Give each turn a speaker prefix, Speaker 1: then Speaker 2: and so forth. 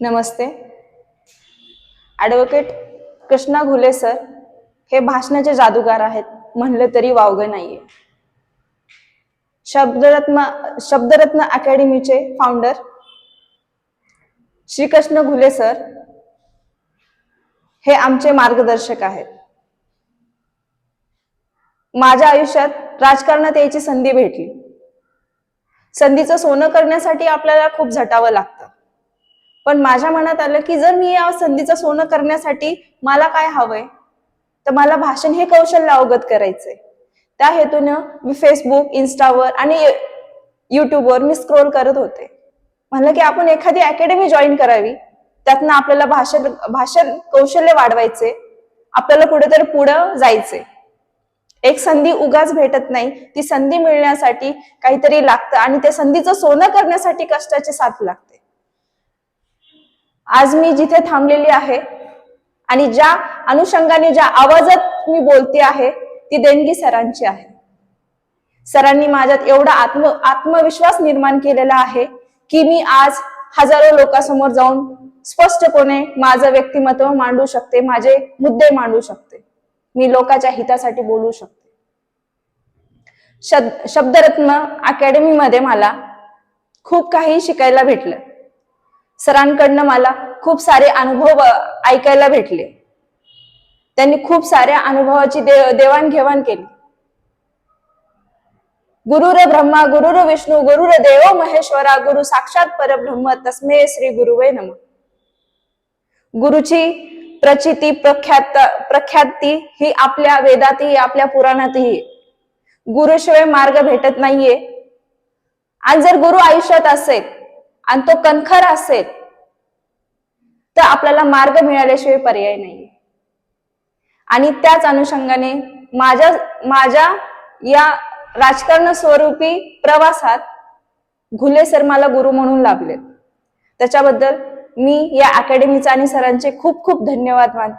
Speaker 1: नमस्ते. Advocate Krishna Ghule sir हे भाषणाचे जादूगार आहेत म्हणलं तरी वावगं नाहीये. शब्दरत्न शब्दरत्न अकॅडमीचे फाउंडर श्रीकृष्ण घुले सर हे आमचे मार्गदर्शक आहेत. माझ्या आयुष्यात राजकारणात यायची संधी भेटली. संधीचं सोनं करण्यासाठी आपल्याला खूप झटावं लागतं. पण माझ्या मनात आलं की जर मी या संधीचं सोनं करण्यासाठी मला काय हवंय तर मला भाषण हे कौशल्य अवगत करायचंय. त्या हेतूनं मी फेसबुक इन्स्टावर आणि युट्यूबवर मी स्क्रोल करत होते. म्हणलं की आपण एखादी अकॅडमी जॉईन करावी त्यातनं आपल्याला भाषण भाषण कौशल्य वाढवायचे आपल्याला कुठेतरी पुढं जायचे एक संधी उगाच भेटत नाही ती संधी मिळण्यासाठी काहीतरी लागतं आणि त्या संधीचं सोनं करण्यासाठी कष्टाची साथ लागते. आज मी जिथे थांबलेली आहे आणि ज्या अनुषंगाने ज्या आवाजात मी बोलते आहे ती देणगी सरांची आहे. सरांनी माझ्यात एवढा आत्म आत्मविश्वास निर्माण केलेला आहे की मी आज हजारो लोकांसमोर जाऊन स्पष्टपणे माझं व्यक्तिमत्व मांडू शकते माझे मुद्दे मांडू शकते. मी लोकांच्या हितासाठी बोलू शकते. शब्दरत्न अकॅडमीमध्ये मला खूप काही शिकायला भेटलं. सरांकडनं मला खूप सारे अनुभव ऐकायला भेटले. त्यांनी खूप साऱ्या अनुभवाची दे देवाणघेवाण केली. गुरुर ब्रह्मा गुरुर विष्णू गुरुर देव महेश्वरा गुरु साक्षात परब्रह्म तस्मे श्री गुरुवे नम. गुरुची प्रचिती प्रख्यात प्रख्याती ही आपल्या वेदातही आपल्या पुराणातही. गुरुशिवाय मार्ग भेटत नाहीये. आणि जर गुरु आयुष्यात असेल आणि तो कणखर असेल तर आपल्याला मार्ग मिळाल्याशिवाय पर्याय नाही. आणि त्याच अनुषंगाने माझ्या माझ्या या राजकारण स्वरूपी प्रवासात घुले सर मला गुरु म्हणून लाभले त्याच्याबद्दल मी या अकॅडमीचा आणि सरांचे खूप खूप धन्यवाद मानते.